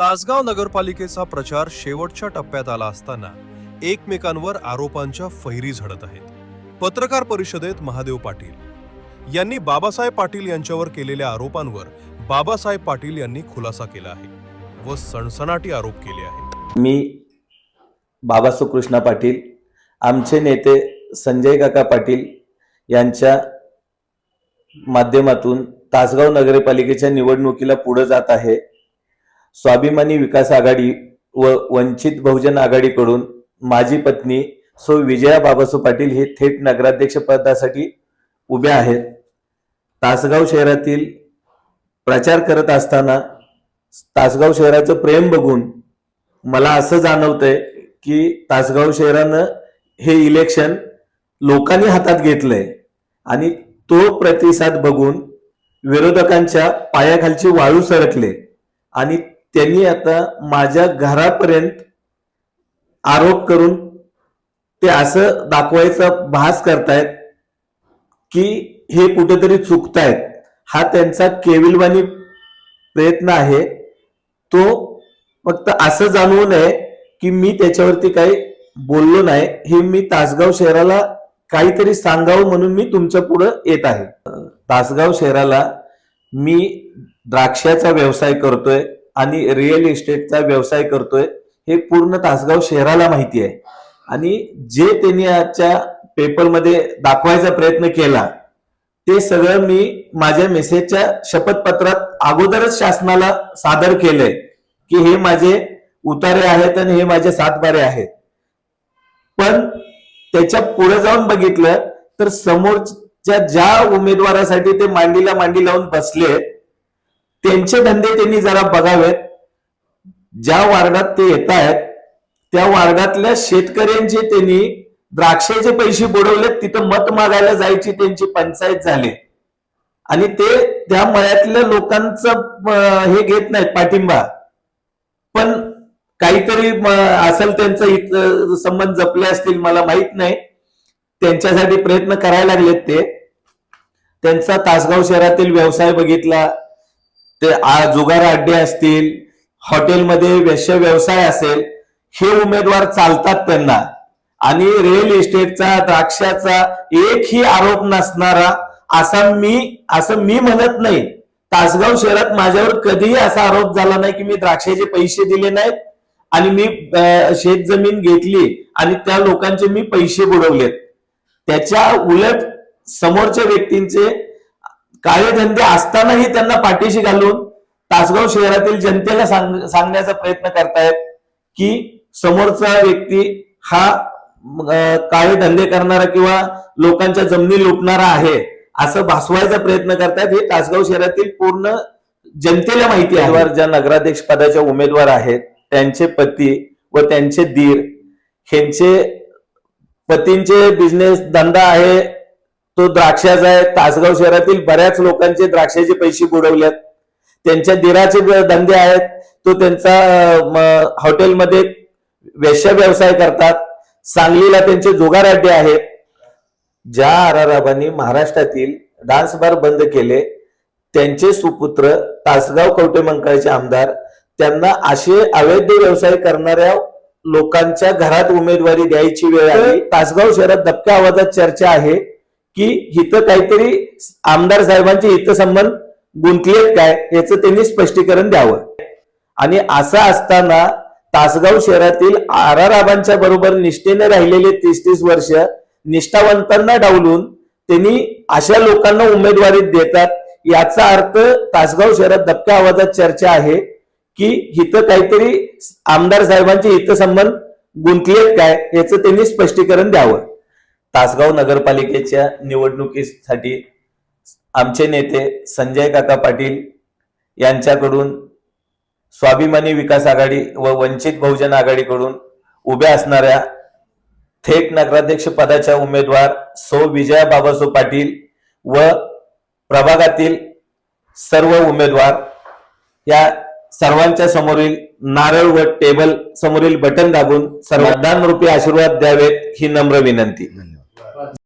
तासगाव नगरपालिकेचा प्रचार शेवटच्या टप्प्यात आला असताना एकमेकांवर आरोपांच्या फैरी झडत आहेत. पत्रकार परिषदेत महादेव पाटील यांनी बाबासाहेब पाटील यांच्यावर केलेल्या आरोपांवर बाबासाहेब पाटील यांनी खुलासा केला आहे व सणसणाटी आरोप केले आहेत. मी बाबा सुकृष्णा पाटील आमचे नेते संजय काका पाटील यांच्या माध्यमातून तासगाव नगरपालिकेच्या निवडणुकीला पुढे जात आहे. स्वाभिमानी विकास आघाडी व वंचित बहुजन आघाडीकडून माझी पत्नी सो विजया बाबासू पाटील हे थेट नगराध्यक्ष पदासाठी उभे आहेत. तासगाव शहरातील प्रचार करत असताना तासगाव शहराचं प्रेम बघून मला असं जाणवतंय की तासगाव शहरानं हे इलेक्शन लोकांनी हातात घेतलंय आणि तो प्रतिसाद बघून विरोधकांच्या पायाखालची वाळू सरकले आणि त्यांनी आता माझ्या घरापर्यंत आरोप करून ते असं दाखवायचा भास करतायत की हे कुठेतरी चुकतायत. हा त्यांचा केविलवाणी प्रयत्न आहे. तो फक्त असं जाणवू नये की मी त्याच्यावरती काही बोललो नाही. हे मी तासगाव शहराला काहीतरी सांगावं म्हणून मी तुमच्या पुढं येत आहे. तासगाव शहराला मी द्राक्षाचा व्यवसाय करतोय. आणि रिअल इस्टेटचा व्यवसाय करतोय हे पूर्ण तासगाव शहराला माहिती आहे. आणि जे त्यांनी आजच्या पेपरमध्ये दाखवायचा प्रयत्न केला ते सगळं मी माझ्या मेसेजच्या शपथपत्रात अगोदरच शासनाला सादर केलंय की हे माझे उतारे आहेत आणि हे माझे सातबारे आहेत. पण त्याच्या पुढे जाऊन बघितलं तर समोरच्या ज्या उमेदवारासाठी ते मांडीला मांडी लावून बसले त्यांचे धंदे त्यांनी जरा बघावेत. ज्या वार्डात ते येत आहेत त्या वार्डातल्या शेतकऱ्यांचे त्यांनी द्राक्षाचे पैसे बुडवलेत तिथं मत मागायला जायची त्यांची पंचायत झाली. आणि ते त्या मळ्यातल्या लोकांचं हे घेत नाहीत पाठिंबा. पण काहीतरी असेल त्यांचा हित संबंध जपले असतील मला माहीत नाही. त्यांच्यासाठी प्रयत्न करायला लागलेत ते. त्यांचा तासगाव शहरातील व्यवसाय बघितला. ते जुगार अड्डे असतील हॉटेलमध्ये वेश्य व्यवसाय असेल हे उमेदवार चालतात त्यांना. आणि रिअल इस्टेटचा द्राक्षाचा एकही आरोप नसणारा असा मी असं मी म्हणत नाही. तासगाव शहरात माझ्यावर कधीही असा आरोप झाला नाही की मी द्राक्षाचे पैसे दिले नाहीत आणि मी शेत जमीन घेतली आणि त्या लोकांचे मी पैसे बुडवलेत. त्याच्या उलट समोरच्या व्यक्तींचे काळे धंदे असतानाही त्यांना पाठीशी घालून तासगाव शहरातील जनतेला सांग सांगण्याचा प्रयत्न करतायत की समोरचा व्यक्ती हा काळे धंदे करणारा किंवा लोकांच्या जमिनी लुटणारा आहे असं भासवायचा प्रयत्न करतायत हे तासगाव शहरातील पूर्ण जनतेला माहिती आहे. ज्या नगराध्यक्ष पदाच्या उमेदवार आहेत त्यांचे पती व त्यांचे दीर ह्यांचे पतींचे बिझनेस धंदा आहे तो द्राक्षाचा आहे. तासगाव शहरातील बऱ्याच लोकांचे द्राक्षाचे पैसे बुडवल्यात त्यांच्या दिराचे धंदे आहेत. तो त्यांचा हॉटेलमध्ये वेश्या व्यवसाय करतात. सांगलीला त्यांचे जुगार अड्डे आहेत. ज्या आराराबांनी महाराष्ट्रातील डान्स बार बंद केले त्यांचे सुपुत्र तासगाव कवटेमंकाळचे आमदार त्यांना असे अवैध व्यवसाय करणाऱ्या लोकांच्या घरात उमेदवारी द्यायची वेळ आली. तासगाव शहरात दबक्या आवाजात चर्चा आहे. की इथं काहीतरी आमदार साहेबांचे हितसंबंध गुंतलेत काय याचं त्यांनी स्पष्टीकरण द्यावं. आणि असं असताना तासगाव शहरातील आराराबांच्या बरोबर निष्ठेने राहिलेले तीस तीस वर्ष निष्ठावंतांना डावलून त्यांनी अशा लोकांना उमेदवारी देतात याचा अर्थ तासगाव शहरात दबक्या आवाजात चर्चा आहे की इथं काहीतरी आमदार साहेबांचे हितसंबंध गुंतलेत काय याचं त्यांनी स्पष्टीकरण द्यावं. तासगाव नगरपालिकेच्या निवडणुकीसाठी आमचे नेते संजय काका पाटील यांच्याकडून स्वाभिमानी विकास आघाडी व वंचित बहुजन आघाडीकडून उभ्या असणाऱ्या थेट नगराध्यक्ष पदाच्या उमेदवार सो विजया बाबासो पाटील व प्रभागातील सर्व उमेदवार या सर्वांच्या समोरील नारळ व टेबल समोरील बटन दाबून सर्व मतदान आशीर्वाद द्यावेत ही नम्र विनंती. button.